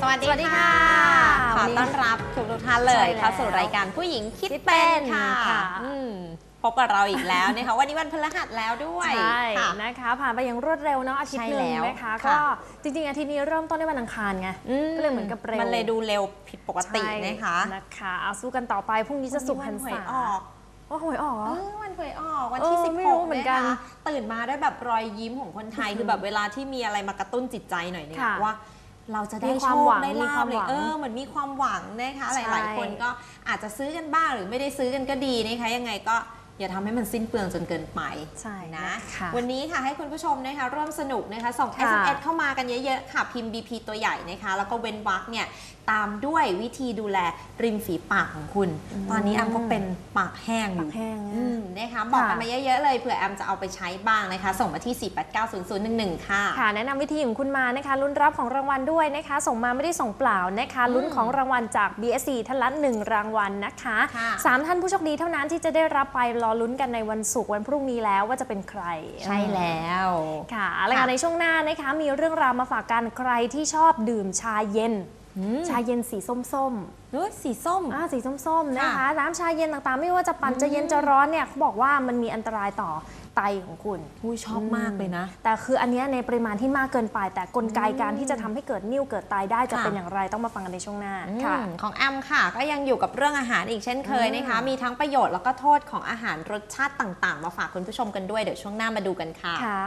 สวัสดีค่ะขอต้อนรับทุกทุกๆท่านเลยใช่แล้วเข้าสู่รายการผู้หญิงคิดคิดเป็เป็นนค่ะค่ะอืมพบกับเราอีกแล้วนะคะวันนี้วันพฤหัสแล้วด้วยใช่ค่ะนะคะ ผ่านไปอย่างรวดเร็วเนาะอาทิตย์หนึ่ใช่งแล้วนะคะค่ะก็จริง ๆ อาทิตย์นี้เริ่มต้นในวันอังคารไงก็เลยเหมือนกับเร็วมันเลยดูเร็วผิดปกติใช่นะคะนะคะเอาสู้กันต่อไปพรุ่งนี้จะสุขหันวันหวยษาออกว่าหวยออกเหรเอออวันหวยออกวันที่เออสิบไม่หรู้กเหมือนกันตื่นมาด้วยแบบรอยยิ้มของคนไทยคือแบบเวลาที่มีอะไรมากระตุ้นจิตใจหน่อยเนี่ยค่ะว่า เราจะได้มีคโชวามคหวังได้มีลาควาบมเลยหวังเออเหมือนมีความหวังนะคะใช่หลาย ๆ คนก็อาจจะซื้อกันบ้างหรือไม่ได้ซื้อกันก็ดีนะคะยังไงก็ อย่าทำให้มันสิ้นเปลืองจนเกินไปใช่นะนะคะวันนี้ค่ะให้คุณผู้ชมนะคะร่วมสนุกนะคะส่ง ค่ะ SMS เข้ามากันเยอะๆค่ะพิมพ์ BP ตัวใหญ่นะคะแล้วก็เว้นวรรคเนี่ยตามด้วยวิธีดูแลริมฝีปากของคุณ ตอนนี้แอมก็เป็นปากแห้งอปายู่กแห้งอืนะมนะคะบอกกันมาเยอะ ๆ เลยเผื่อแอมจะเอาไปใช้บ้างนะคะ ส่งมาที่ 4890011 ค่ะ ค่ะแนะนำวิธีของคุณมานะคะลุ้นรับของรางวัลด้วยนะคะ ส่งมาไม่ได้ส่งเปล่านะคะลุ้นของรางวัลจาก BSC ท่านละหนึ่งรางวัลนะคะค่ะ สามท่านผู้โชคดีเท่านั้นที่จะได้รับไปรอลุ้นกันในวันศุกร์วันพรุ่งนี้แล้วว่าจะเป็นใครใช่แล้วค่ะแล้วก็ในช่วงหน้านะคะมีเรื่องราวมาฝากกันใครที่ชอบดื่มชาเย็น ชาเย็นสีส้มๆ เฮ้ยสีส้ม อ่าสีส้มๆนะคะ ค่ะน้ำชาเย็นต่างๆ ไม่ว่าจะปั่นจะเย็นจะร้อนเนี่ยเขาบอกว่ามันมีอันตรายต่อไตของคุณอุ้ยชอบมากเลยนะ แต่คืออันเนี้ยในปริมาณที่มากเกินไป แต่กลไกการที่จะทำให้เกิดนิ่วเกิดไตได้จะค่ะ เป็นอย่างไรต้องมาฟังกันในช่วงหน้าอืมค่ะของแอมค่ะก็ยังอยู่กับเรื่องอาหารอีกเช่นเคยนะคะ มีทั้งประโยชน์แล้วก็โทษของอาหารรสชาติต่างๆ มาฝากคุณผู้ชมกันด้วยเดี๋ยวช่วงหน้ามาดูกันค่ะ ค่ะ